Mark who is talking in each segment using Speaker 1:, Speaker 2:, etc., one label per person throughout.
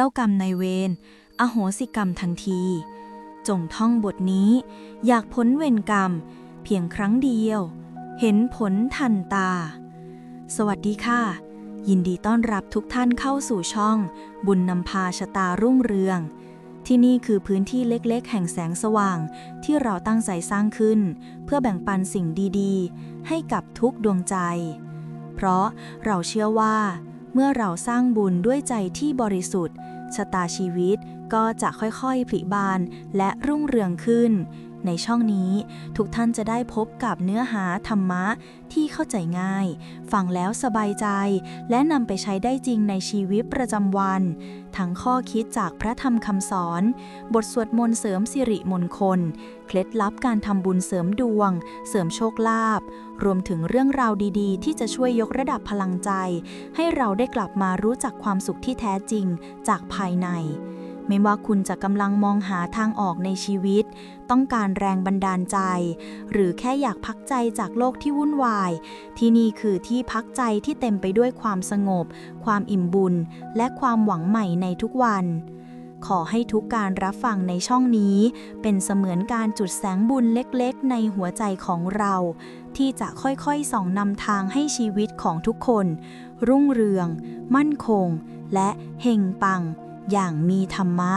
Speaker 1: เจ้ากรรมนายเวร อโหสิกรรมทันที จงท่องบทนี้ อยากพ้นเวรกรรม เพียงครั้งเดียว เห็นผลทันตา สวัสดีค่ะ ยินดีต้อนรับทุกท่านเข้าสู่ช่อง บุญนำพาชะตารุ่งเรือง ที่นี่คือพื้นที่เล็กๆ แห่งแสงสว่าง ที่เราตั้งใจสร้างขึ้น เพื่อแบ่งปันสิ่งดีๆ ให้กับทุกดวงใจ เพราะเราเชื่อว่าเมื่อเราสร้างบุญด้วยใจที่บริสุทธิ์ ชะตาชีวิตก็จะค่อยๆผลิบานและรุ่งเรืองขึ้น ในช่องนี้ทุกท่านจะได้พบกับเนื้อหาธรรมะที่เข้าใจง่าย ฟังแล้วสบายใจ และนำไปใช้ได้จริงในชีวิตประจำวัน ทั้งข้อคิดจากพระธรรมคำสอน บทสวดมนต์เสริมสิริมงคล เคล็ดลับการทำบุญเสริมดวง เสริมโชคลาภ รวมถึงเรื่องราวดีๆ ที่จะช่วยยกระดับพลังใจ ให้เราได้กลับมารู้จักความสุขที่แท้จริงจากภายใน ไม่ว่าคุณจะกำลังมองหาทางออกในชีวิต ต้องการแรงบันดาลใจ หรือแค่อยากพักใจจากโลกที่วุ่นวาย ที่นี่คือที่พักใจที่เต็มไปด้วยความสงบ ความอิ่มบุญ และความหวังใหม่ในทุกวันขอให้ทุกการรับฟังในช่องนี้ เป็นเสมือนการจุดแสงบุญเล็กๆ ในหัวใจของเรา ที่จะค่อยๆส่องนำทางให้ชีวิตของทุกคน รุ่งเรือง มั่นคง และเฮงปัง อย่างมีธรรมะ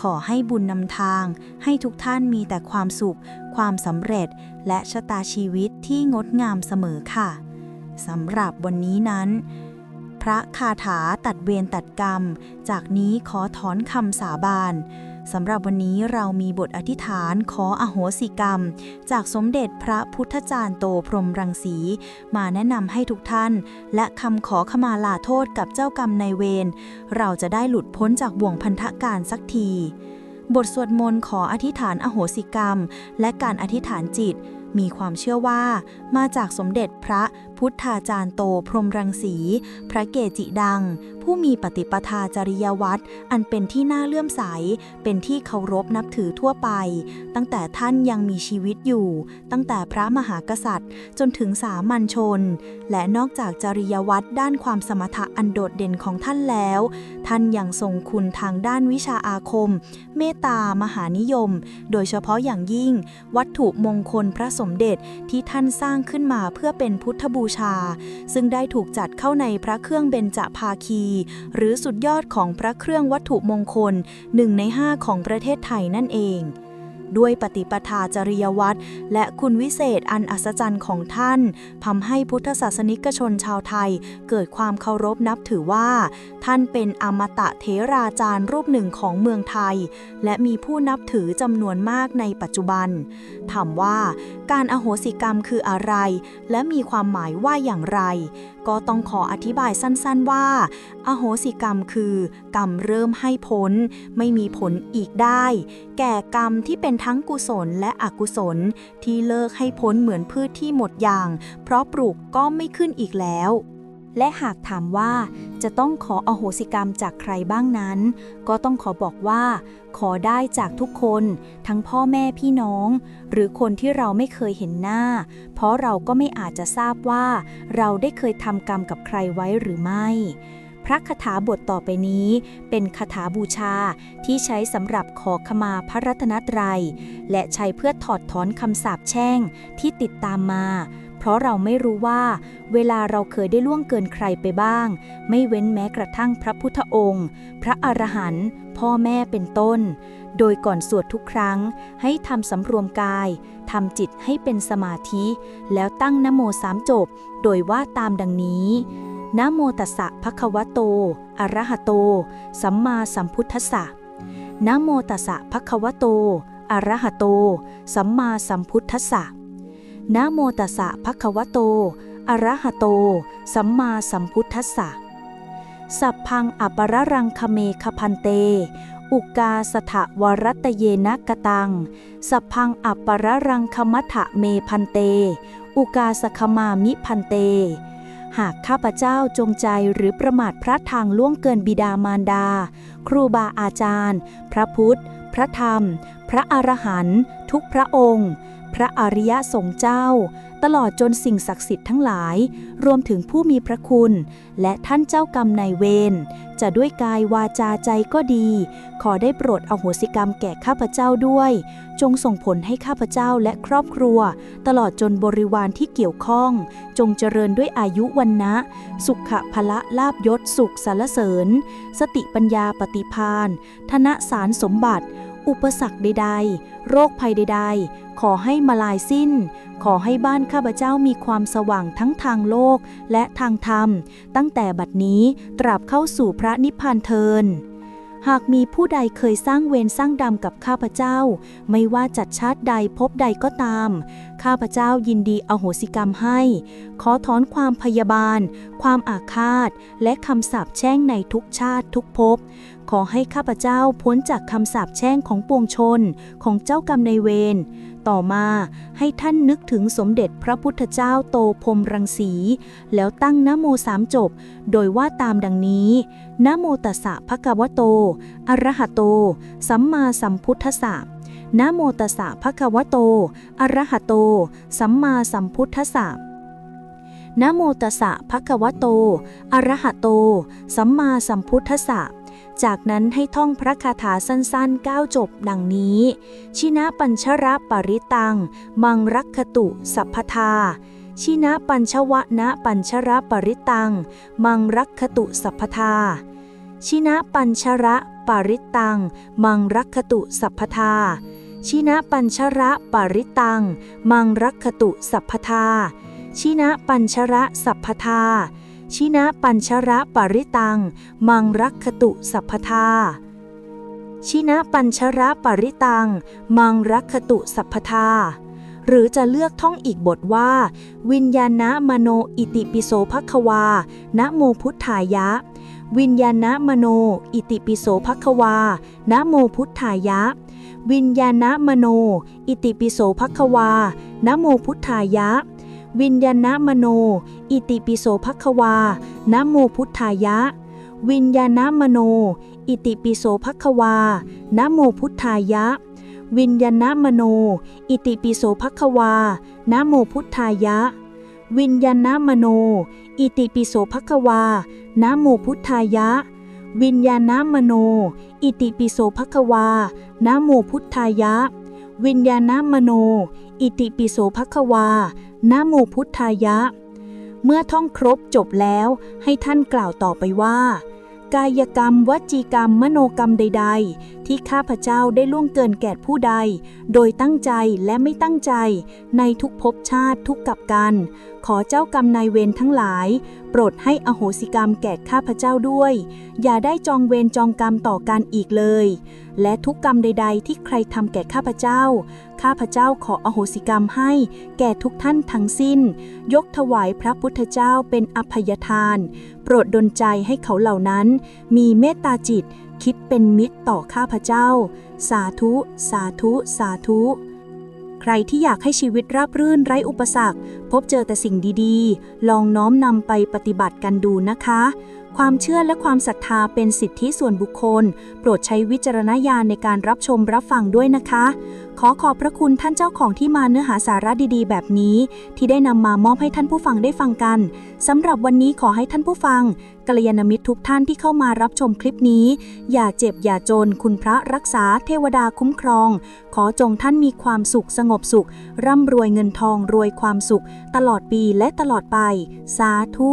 Speaker 1: ขอให้บุญนำทาง ให้ทุกท่านมีแต่ความสุข ความสำเร็จ และชะตาชีวิตที่งดงามเสมอค่ะสำหรับวันนี้นั้น พระคาถาตัดเวรตัดกรรม จากนี้ขอถอนคำสาบาน สำหรับวันนี้เรามีบทอธิษฐานขออโหสิกรรม จากสมเด็จพระพุทธจารย์โตพรหมรังสี มาแนะนำให้ทุกท่าน และคำขอขมาลาโทษกับเจ้ากรรมนายเวรเราจะได้หลุดพ้นจากบ่วงพันธการสักที บทสวดมนต์ขออธิษฐานอโหสิกรรม และการอธิษฐานจิต มีความเชื่อว่ามาจากสมเด็จพระ พุทธาจารย์โตพรมรังสี พระเกจิดัง ผู้มีปฏิปทาจริยวัตรอันเป็นที่น่าเลื่อมใส เป็นที่เคารพนับถือทั่วไป ตั้งแต่ท่านยังมีชีวิตอยู่ ตั้งแต่พระมหากษัตริย์ จนถึงสามัญชน และนอกจากจริยวัตรด้านความสมถะอันโดดเด่นของท่านแล้ว ท่านยังทรงคุณทางด้านวิชาอาคม เมตตามหานิยม โดยเฉพาะอย่างยิ่ง วัตถุมงคลพระสมเด็จที่ท่านสร้างขึ้นมาเพื่อเป็นพุทธบูชา ซึ่งได้ถูกจัดเข้าในพระเครื่องเบญจภาคี หรือสุดยอดของพระเครื่องวัตถุมงคลหนึ่งในห้าของประเทศไทยนั่นเอง ด้วยปฏิปทาจริยวัตรและคุณวิเศษอันอัศจรรย์ของท่านทำให้พุทธศาสนิกชนชาวไทย เกิดความเคารพนับถือว่า ท่านเป็นอมตะเทราจารย์รูปหนึ่งของเมืองไทย และมีผู้นับถือจำนวนมากในปัจจุบันถามว่า การอโหสิกรรมคืออะไร และมีความหมายว่าอย่างไร ก็ต้องขออธิบายสั้นๆว่า อโหสิกรรมคือกรรมเริ่มให้ผล ไม่มีผลอีกได้ แก่กรรมที่เป็นทั้งกุศลและอกุศล ที่เลิกให้พ้นเหมือนพืชที่หมดอย่าง เพราะปลูกก็ไม่ขึ้นอีกแล้ว และหากถามว่าจะต้องขออโหสิกรรมจากใครบ้างนั้น ก็ต้องขอบอกว่า ขอได้จากทุกคน ทั้งพ่อแม่พี่น้อง หรือคนที่เราไม่เคยเห็นหน้า เพราะเราก็ไม่อาจจะทราบว่า เราได้เคยทำกรรมกับใครไว้หรือไม่ พระคาถาบทต่อไปนี้ เป็นคาถาบูชาที่ใช้สำหรับขอขมาพระรัตนตรัย และใช้เพื่อถอดถอนคำสาปแช่งที่ติดตามมา เพราะเราไม่รู้ว่า เวลาเราเคยได้ล่วงเกินใครไปบ้าง ไม่เว้นแม้กระทั่งพระพุทธองค์ พระอรหันต์พ่อแม่เป็นต้น โดยก่อนสวดทุกครั้ง ให้ทำสำรวมกายทำจิตให้เป็นสมาธิ แล้วตั้งนโมสามจบ โดยว่าตามดังนี้ นะโมตัสสะภะคะวะโต อะระหะโต สัมมาสัมพุทธัสสะนะโมตัสสะภะคะวะโต อะระหะโต สัมมาสัมพุทธัสสะนะโมตัสสะภะคะวะโต อะระหะโต สัมมาสัมพุทธัสสะ สัพพังอปรรังคเมคพันเต อุกาสถวรัตเยนะกตัง สัพพังอปรรังคมัทะเมพันเต อุกาสคมามิพันเต หากข้าพเจ้าจงใจหรือประมาทพระทางล่วงเกินบิดามารดา ครูบาอาจารย์ พระพุทธ พระธรรม พระอรหันต์ทุกพระองค์ พระอริยสงฆ์เจ้า
Speaker 2: ตลอดจนสิ่งศักดิ์สิทธิ์ทั้งหลาย รวมถึงผู้มีพระคุณ และท่านเจ้ากรรมนายเวรจะด้วยกายวาจาใจก็ดี ขอได้โปรดอโหสิกรรมแก่ข้าพเจ้าด้วย จงส่งผลให้ข้าพเจ้าและครอบครัว ตลอดจนบริวารที่เกี่ยวข้อง จงเจริญด้วยอายุวันนะ สุขะพละลาบยศสุขสารเสริญ สติปัญญาปฏิพานธนสารสมบัติ อุปสรรคใดๆ โรคภัยใดๆ ขอให้มาลายสิ้น ขอให้บ้านข้าพเจ้ามีความสว่างทั้งทางโลกและทางธรรม ตั้งแต่บัดนี้ตราบเข้าสู่พระนิพพานเทิน หากมีผู้ใดเคยสร้างเวรสร้างดำกับข้าพเจ้า ไม่ว่าจัดชาติใดพบใดก็ตาม ข้าพเจ้ายินดีอโหสิกรรมให้ ขอถอนความพยาบาล ความอาฆาต และคำสาปแช่งในทุกชาติทุกภพขอให้ข้าพเจ้าพ้นจากคำสาปแช่งของปวงชนของเจ้ากรรมในเวร ต่อมาให้ท่านนึกถึงสมเด็จพระพุทธเจ้าโตพรมรังสี แล้วตั้งนโมสามจบ โดยว่าตามดังนี้นโมตัสสะภะคะวะโต อะระหะโต สัมมาสัมพุทธัสสะนะโมตัสสะภะคะวะโต อะระหะโต สัมมาสัมพุทธัสสะนะโมตัสสะภะคะวะโต อะระหะโต สัมมาสัมพุทธัสสะ จากนั้นให้ท่องพระคาถาสั้นๆก้9จบดังนี้ ชินะปัญชระปริตัง มังรักขตุ สัพพทา ชินะปัญชวะนะปัญชระปริตัง มังรักขตุสัพพทา ชินะปัญชระปริตัง มังรักขตุสัพพทา ชินะปัญชระปริตัง มังรักขตุสัพพทา ชินะปัญชระสัพพทา ชินะปัญชระปริตัง มังรักขตุสัพพทา ชินะปัญชระปริตัง มังรักขตุสัพพทา หรือจะเลือกท่องอีกบทว่า วิญญาณมโนอิติปิโสภควา นะโมพุทธายะ วิญญาณมโนอิติปิโสภควา นะโมพุทธายะ วิญญาณมโน อิติปิโสภควา นะโมพุทธายะ วิญญาณมโน อิติปิโสภควานะโมพุทธายะ วิญญาณมโน อิติปิโสภควานะโมพุทธายะ วิญญาณมโน อิติปิโสภควานะโมพุทธายะ วิญญาณมโน อิติปิโสภควานะโมพุทธายะ วิญญาณมโน อิติปิโสภควานะโมพุทธายะ วิญญาณมโน อิติปิโสภควา นโมพุทธายะ เมื่อท่องครบจบแล้วให้ท่านกล่าวต่อไปว่า กายกรรม วจีกรรม มโนกรรมใด ๆ ที่ข้าพเจ้าได้ล่วงเกินแก่ผู้ใด โดยตั้งใจและไม่ตั้งใจ ในทุกภพชาติทุกกับกัน ขอเจ้ากรรมนายเวรทั้งหลาย โปรดให้อโหสิกรรมแก่ข้าพเจ้าด้วย อย่าได้จองเวรจองกรรมต่อกันอีกเลย และทุกกรรมใด ๆ ที่ใครทำแก่ข้าพเจ้า ข้าพเจ้าขออโหสิกรรมให้แก่ทุกท่านทั้งสิ้น ยกถวายพระพุทธเจ้าเป็นอภัยทาน โปรดดลใจให้เขาเหล่านั้น มีเมตตาจิตคิดเป็นมิตรต่อข้าพเจ้า สาธุ สาธุ สาธุ ใครที่อยากให้ชีวิตราบรื่นไร้อุปสรรค พบเจอแต่สิ่งดีๆ ลองน้อมนำไปปฏิบัติกันดูนะคะ ความเชื่อและความศรัทธาเป็นสิทธิส่วนบุคคล โปรดใช้วิจารณญาณในการรับชมรับฟังด้วยนะคะ ขอขอบพระคุณท่านเจ้าของที่มาเนื้อหาสาระดีๆ แบบนี้ ที่ได้นำมามอบให้ท่านผู้ฟังได้ฟังกันสำหรับวันนี้ขอให้ท่านผู้ฟัง กัลยาณมิตรทุกท่านที่เข้ามารับชมคลิปนี้ อย่าเจ็บอย่าจนคุณพระรักษาเทวดาคุ้มครอง ขอจงท่านมีความสุขสงบสุข ร่ำรวยเงินทองรวยความสุข ตลอดปีและตลอดไป สาธุ